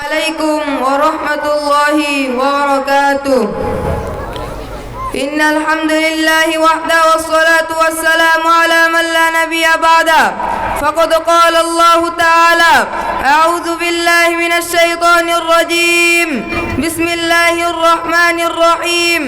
عليكم ورحمة الله وبركاته. إن الحمد لله وحده والصلاة والسلام على من لا نبي بعده فقد قال الله تعالى أعوذ بالله من الشيطان الرجيم. بسم الله الرحمن الرحيم.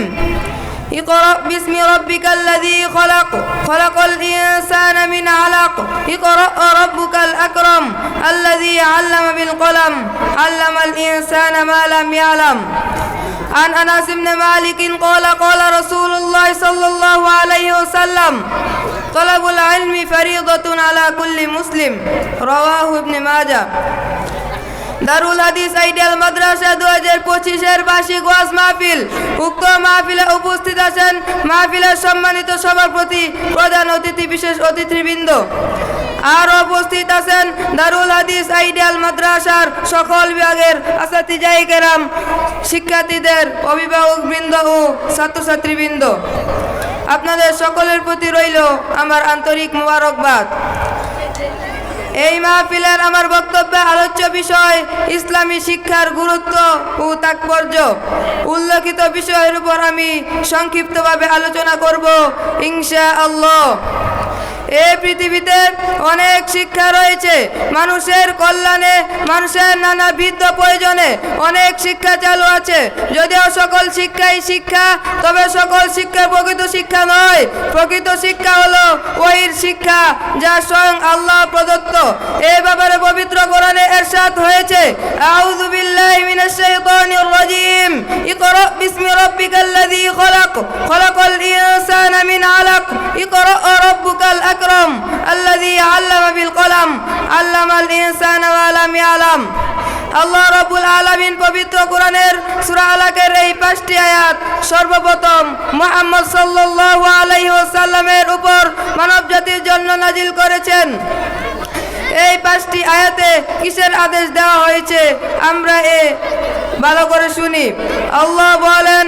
اقرأ باسم ربك الذي خلق خلق الإنسان من علق. اقرأ ربك الأكرم الذي علم بالقلم. علم الإنسان ما لم يعلم. عن أنس بن مالك قال قال رسول الله صلى الله عليه وسلم طلب العلم فريضة على كل مسلم. رواه ابن ماجه. দারুল হাদিস আইডিয়াল মাদ্রাসা দু হাজার পঁচিশের বার্ষিক ওয়াজ মাহফিল। উক্ত মাহফিলে উপস্থিত আছেন মাহফিলের সম্মানিত সভাপতি, প্রধান অতিথি, বিশেষ অতিথিবৃন্দ। আর উপস্থিত আছেন দারুল হাদিস আইডিয়াল মাদ্রাসার সকল বিভাগের আসাতিজাই শিক্ষার্থীদের অভিভাবক বৃন্দ ও ছাত্রছাত্রীবৃন্দ। আপনাদের সকলের প্রতি রইল আমার আন্তরিক মোবারকবাদ। এই মাহফিলের আমার বক্তব্যে আলোচ্য বিষয় ইসলামী শিক্ষার গুরুত্ব ও তাৎপর্য। উল্লেখিত বিষয়ের উপর আমি সংক্ষিপ্তভাবে আলোচনা করব ইনশা আল্লাহ এই পৃথিবীতে অনেক শিক্ষা রয়েছে। মানুষের কল্যাণে, মানুষের নানাবিধ প্রয়োজনে অনেক শিক্ষা চালু আছে। যদিও সকল শিক্ষাই শিক্ষা, তবে সকল শিক্ষা প্রকৃত শিক্ষা নয়। প্রকৃত শিক্ষা হলো ওইর শিক্ষা, যা স্বয়ং আল্লাহ প্রদত্ত। এ ব্যাপারে পবিত্র কোরআনে এরশাদ হয়েছে। আউযু শাইতানির রাজিম ইকরা বিসমি রাব্বিকাল্লাযী খলাক খলাকাল ইনসানা মিন আলাক ইকরা রাব্বুকাল আকরাম আল্লাযী আল্লামা বিল কলম আল্লামাল ইনসানা মা লাম ইয়ালাম আল্লাহ রবুল আলামিন পবিত্র কোরআনের সূরা আলাকের এই পাঁচটি আয়াত সর্বপ্রথম মোহাম্মদ সাল্লাল্লাহু আলাইহি ওয়াসাল্লামের উপর মানব জাতির জন্য নাজিল করেছেন। এই পাঁচটি আয়াতে কিসের আদেশ দেওয়া হয়েছে? আমরা এ ভালো করে শুনি। আল্লাহ বলেন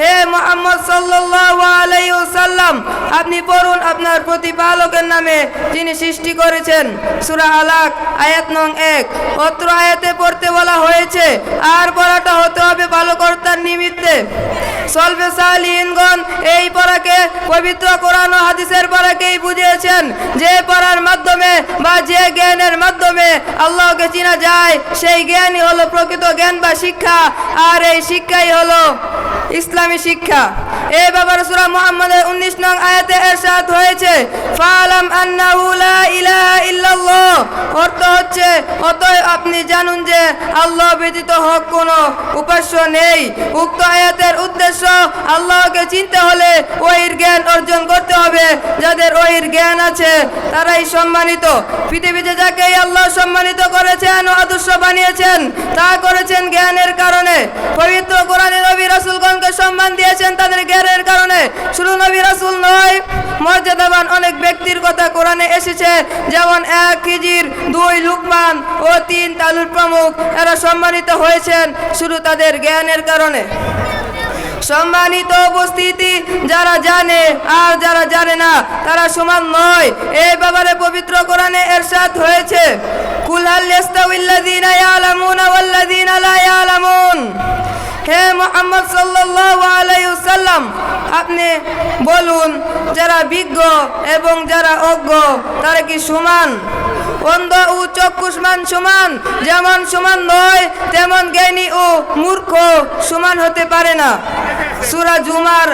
হে মুহাম্মদ সাল্লাল্লাহু আপনি পড়ুন আপনার প্রতিপালকের নামে যিনি সৃষ্টি করেছেন। সূরা আলাক, আয়াত নং 1 অত্র আয়াতে পড়তে বলা হয়েছে, আর পড়াটা হতে হবে ভালো কর্তার নিমিত্তে। সলবে সালিনগণ এই পড়াকে পবিত্র কোরআন ও হাদিসের পড়াকেই বুঝিয়েছেন। যে পড়ার মাধ্যমে বা যে জ্ঞানের মাধ্যমে আল্লাহকে চেনা যায়, সেই জ্ঞানই হলো প্রকৃত জ্ঞান বা শিক্ষা। আর এই শিক্ষাই হলো ইসলামী শিক্ষা। এই ব্যাপারে সূরা মুহাম্মদের 19 নং আয়াতে এরশাদ হয়েছে, ফালাম আন্নাহু লা ইলাহা ইল্লাল্লাহ অর্থ হচ্ছে অতএব আপনি জানুন যে আল্লাহ ব্যতীত হক কোনো উপাস্য নেই। উক্ত আয়াতের উদ্দেশ্য, আল্লাহকে চিনতে হলে ওহির জ্ঞান অর্জন করতে হবে। যাদের ওহির জ্ঞান আছে, তারাই সম্মানিত। পৃথিবীতে যাকে আল্লাহ সম্মানিত করেছেন আদর্শ বানিয়েছেন, তা করেছেন জ্ঞানের কারণে। পবিত্র কোরআনে নবী রাসূলগণকে সম্মান দিয়েছেন তাদের জ্ঞানের কারণে। শুধু নবী রাসূল নয়, মর্যাদাবান অনেক ব্যক্তির কথা কোরআনে এসেছে। যেমন এক খিজির দুই লুকমান ও তিন তালুর প্রমুখ। এরা সম্মানিত হয়েছেন শুধু তাদের জ্ঞানের কারণে। সম্মানিত উপস্থিতি যারা জানে আর যারা জানে না, তারা সমান নয়। এই ব্যাপারে পবিত্র কোরআনে হয়েছে। ওয়াল্লাযীনা লা ইয়ালামুন। হে মোহাম্মদ সাল্লাল্লাহু আপনি বলুন, যারা বিজ্ঞ এবং যারা অজ্ঞ, তারা কি সমান? অন্ধ ও চক্ষুষ্মান সমান? যেমন সমান নয়, তেমন জ্ঞানী ও মূর্খ সমান হতে পারে না। সুরা জুমার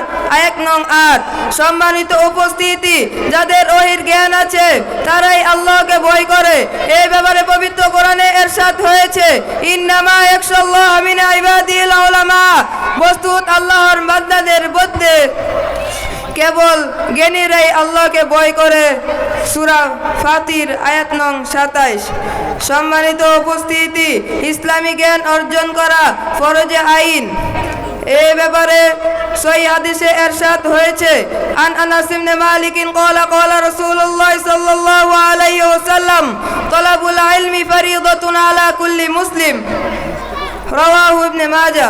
এক নং আট সম্মানিত উপস্থিতি, যাদের ওহির জ্ঞান আছে, তারাই আল্লাহকে ভয় করে। এই ব্যাপারে পবিত্র কোরআনে এরশাদ হয়েছে, ইন্নামা একশাল্লাহ আমিনা ইবাদিল উলামা। বস্তুত আল্লাহর বান্দাদের মধ্যে কেবল জ্ঞানীরাই আল্লাহকে ভয় করে সুরা ফাতির আয়াত নং সাতাইশ সম্মানিত উপস্থিতি ইসলামী জ্ঞান অর্জন করা ফরজে আইন এই ব্যাপারে সই হাদিসে এরশাদ হয়েছে আন আনাস ইবনে মালিক قال قال رسول الله صلى الله عليه وسلم طلب العلم فريضة على كل مسلم رواه ابن ماجه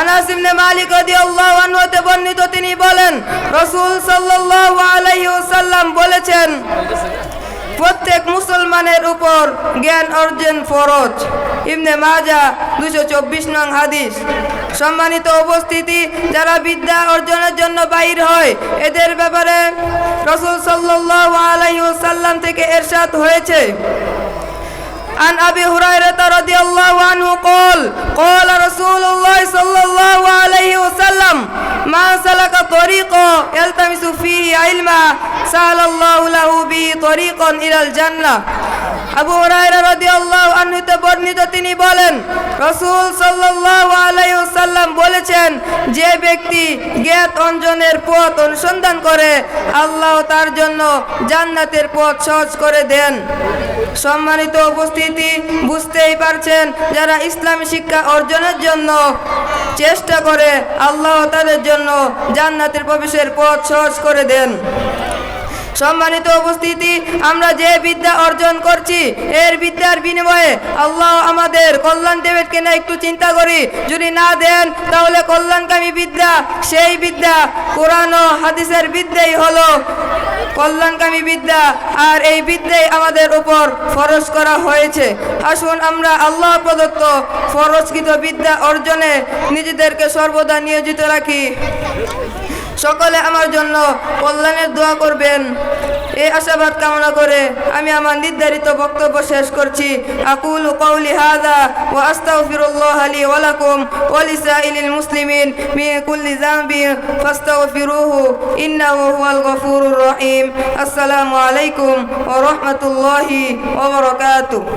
আনাস ইবনে মালিক রাদিয়াল্লাহু আনহু রাসূল সাল্লাল্লাহু আলাইহি ওয়াসাল্লাম বলেছেন প্রত্যেক মুসলমানের উপর জ্ঞান অর্জন ফরজ ইবনে মাজা দুশো চব্বিশ নং হাদিস সম্মানিত উপস্থিতি যারা বিদ্যা অর্জনের জন্য বাইর হয় এদের ব্যাপারে রসুল সাল্লাহ আলাইসাল্লাম থেকে এরশাদ হয়েছে عن أبي هريرة رضي الله عنه قال قال من سلك طريقا يلتمس فيه علما سهل الله له به طريقا إلى الجنة. أبو هريرة رضي বর্ণিত তিনি বলেন, রসুল আলাইহি বলেছেন, যে ব্যক্তি জ্ঞাত অঞ্জনের পথ অনুসন্ধান করে, আল্লাহ তার জন্য জান্নাতের পথ সহজ করে দেন। সম্মানিত উপস্থিতি, বুঝতেই পারছেন, যারা ইসলামী শিক্ষা অর্জনের জন্য চেষ্টা করে, আল্লাহ তাদের জন্য জান্নাতের প্রবেশের পথ সহজ করে দেন। সম্মানিত উপস্থিতি, আমরা যে বিদ্যা অর্জন করছি, এর বিদ্যার বিনিময়ে আল্লাহ আমাদের কল্যাণ দেবের কেনা একটু চিন্তা করি। যদি না দেন, তাহলে কল্যাণকামী বিদ্যা, সেই বিদ্যা, কোরআন ও হাদিসের বিদ্যাই হলো কল্যাণকামী বিদ্যা, আর এই বিদ্যাই আমাদের উপর ফরজ করা হয়েছে। আসুন আমরা আল্লাহ প্রদত্ত ফরজকৃত বিদ্যা অর্জনে নিজেদেরকে সর্বদা নিয়োজিত রাখি। সকলে আমার জন্য কল্যাণের দোয়া করবেন। এই আশাবাদ কামনা করে আমি আমার নির্ধারিত বক্তব্য শেষ করছি। আকুল কৌলি হাদা ও আস্তাগফিরুল্লাহ লি ওয়া লাকুম ওয়া লিসাইলিল মুসলিমিন মিন কুল্লি যামবিন ফাস্তাগফিরুহু ইন্নাহু হুয়াল গফুরুর রহিম। আসসালামু আলাইকুম ওয়া রাহমাতুল্লাহি ওয়া বারাকাতুহু।